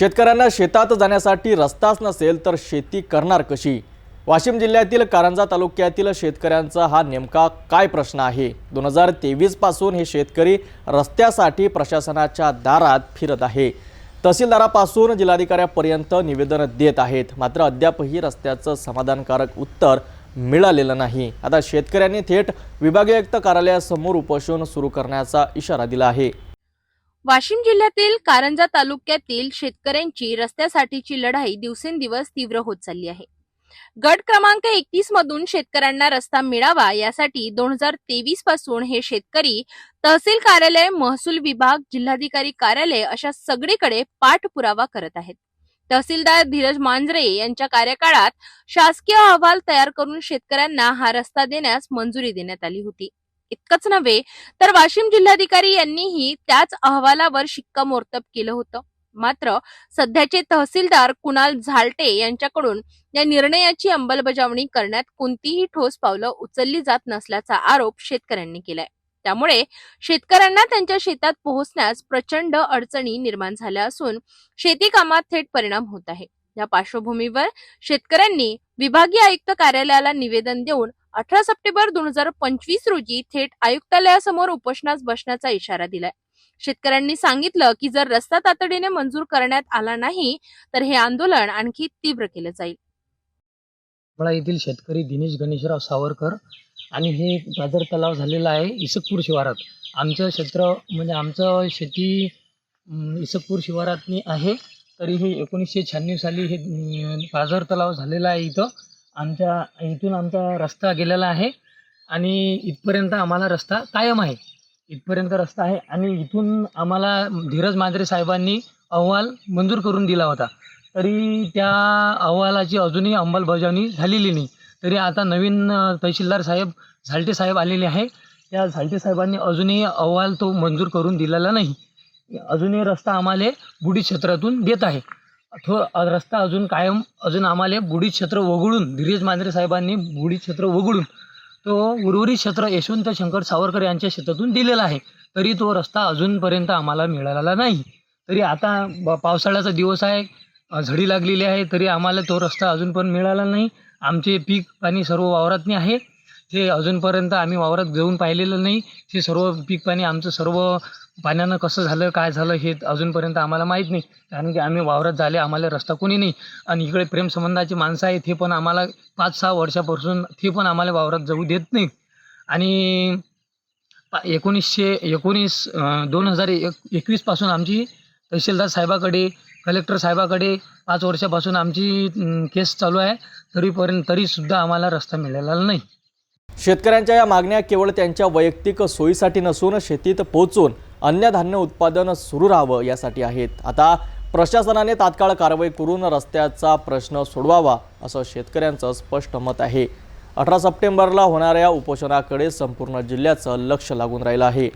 शेतकऱ्यांना शेतात जाण्यासाठी रस्ताच नसेल तर शेती करणार कशी? वाशिम जिल्ह्यातील कारंजा तालुक्यातील शेतकऱ्यांचा हा नेमका काय प्रश्न आहे? दोन हजार तेवीसपासून हे शेतकरी रस्त्यासाठी प्रशासनाच्या दारात फिरत आहे. तहसीलदारापासून जिल्हाधिकाऱ्यापर्यंत निवेदन देत आहेत. मात्र अद्यापही रस्त्याचं समाधानकारक उत्तर मिळालेलं नाही. आता शेतकऱ्यांनी थेट विभागीय आयुक्त कार्यालयासमोर उपोषण सुरू करण्याचा इशारा दिला आहे. वाशिम जिल्ह्यातील कारंजा तालुक्यातील शेतकऱ्यांची रस्त्यासाठीची लढाई दिवसेंदिवस तीव्र होत चालली आहे. गट क्रमांक एकतीस मधून शेतकऱ्यांना रस्ता मिळावा यासाठी दोन हजार तेवीसपासून हे शेतकरी तहसील कार्यालय महसूल विभाग जिल्हाधिकारी कार्यालय अशा सगळीकडे पाठपुरावा करत आहेत. तहसीलदार धीरज मांजरे यांच्या कार्यकाळात शासकीय अहवाल तयार करून शेतकऱ्यांना हा रस्ता देण्यास मंजुरी देण्यात आली होती. इतकंच नव्हे तर वाशिम जिल्हाधिकारी यांनीही त्याच अहवालावर शिक्कामोर्तब केलं होतं. मात्र सध्याचे तहसीलदार कुणाल झालटे यांच्याकडून या निर्णयाची अंमलबजावणी करण्यात कोणतीही ठोस पावलं उचलली जात नसल्याचा आरोप शेतकऱ्यांनी केलाय. त्यामुळे शेतकऱ्यांना त्यांच्या शेतात पोहोचण्यास प्रचंड अडचणी निर्माण झाल्या असून शेती कामात थेट परिणाम होत आहे. या पार्श्वभूमीवर शेतकऱ्यांनी विभागीय आयुक्त कार्यालयाला निवेदन देऊन अठरा सप्टेंबर दोन हजार पंचवीस रोजी थेट आयुक्तालयासमोर उपोषणास बसण्याचा इशारा दिलाय. शेतकऱ्यांनी सांगितलं की जर रस्ता तातडीने मंजूर करण्यात आला नाही तर हे आंदोलन आणखी तीव्र केलं जाईल. मला येथील शेतकरी दिनेश गणेशराव सावरकर आणि हे गाजर तलाव झालेला आहे इसकपूर शिवारात. आमचं क्षेत्र म्हणजे आमचं शेती इसकपूर शिवारातनी आहे. तरी हे एकोणीसशे शहाण्णव साली हे अं, गाजर तलाव झालेला आहे इथं. आमच्या इथून आमचा रस्ता गेलेला आहे आणि इथपर्यंत आम्हाला रस्ता कायम आहे. इथपर्यंत रस्ता आहे आणि इथून आम्हाला धीरज मांजरे साहेबांनी अहवाल मंजूर करून दिला होता. तरी त्या अहवालाची अजूनही अंमलबजावणी झालेली नाही. तरी आता नवीन तहसीलदार साहेब झालटे साहेब आलेले आहे. त्या झालटे साहेबांनी अजूनही अहवाल तो मंजूर करून दिलेला नाही. अजूनही रस्ता आम्हाला बुडी क्षेत्रातून देत आहे. रस्ता अजून कायम अजून आम्हाला बुडी क्षेत्र वगळून धीरज मांजरे साहेबांनी बुडी क्षेत्र वगळून तो उर्वरित क्षेत्र यशवंत शंकर सावरकर यांच्या शेतातून दिलेला आहे. तरी तो रस्ता अजूनपर्यंत आम्हाला मिळालेला नाही. तरी आता पावसाळ्याचा दिवस आहे झडी लागलेली आहे तरी आम्हाला तो रस्ता अजून पण मिळाला नाही. आमचे पीक पाणी सर्व वावरातनी आहे. ते अजूनपर्यंत आम्ही वावरात जाऊन पाहिलेलं नाही. ते सर्व पीक पाणी आमचं सर्व पाण्यानं कसं झालं काय झालं हे अजूनपर्यंत आम्हाला माहीत नाही. कारण की आम्ही वावरात झाले आम्हाला रस्ता कोणी नाही. आणि इकडे प्रेमसंबंधाची माणसं आहेत ते पण आम्हाला पाच सहा वर्षापासून ते पण आम्हाला वावरात जाऊ देत नाहीत आणि पा- एकोणीसशे एकोणीस दोन हजार एक एकवीसपासून आमची तहसीलदार साहेबाकडे कलेक्टर साहेबाकडे पाच वर्षापासून आमची केस चालू आहे. तरीपर्यंत तरीसुद्धा आम्हाला रस्ता मिळालेला नाही. शेतकऱ्यांच्या या मागण्या केवळ त्यांच्या वैयक्तिक सोयीसाठी नसून शेतीत पोहोचून अन्नधान्य उत्पादन सुरू राहावं यासाठी आहेत. आता प्रशासनाने तात्काळ कारवाई करून रस्त्याचा प्रश्न सोडवावा असं शेतकऱ्यांचं स्पष्ट मत आहे. अठरा सप्टेंबरला होणाऱ्या उपोषणाकडे संपूर्ण जिल्ह्याचं लक्ष लागून राहिलं आहे.